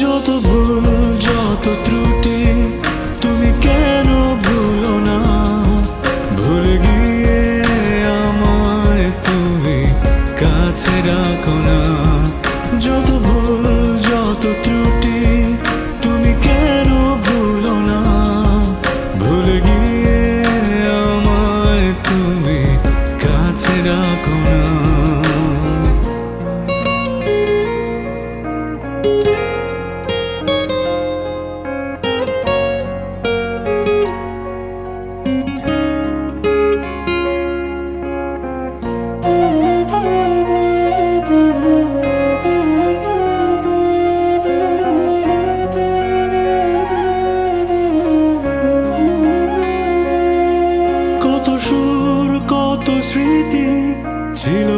যত ভুল, যত ত্রুটি, তুমি কেন ভুলো না? ভুলে গিয়ে আমায় তুমি কাছে রাখো না। যত ভুল, যত ত্রুটি, তুমি কেন ভুলো না? ভুলে গিয়ে আমায় তুমি কাছে রাখো না। স্মৃতি ছিল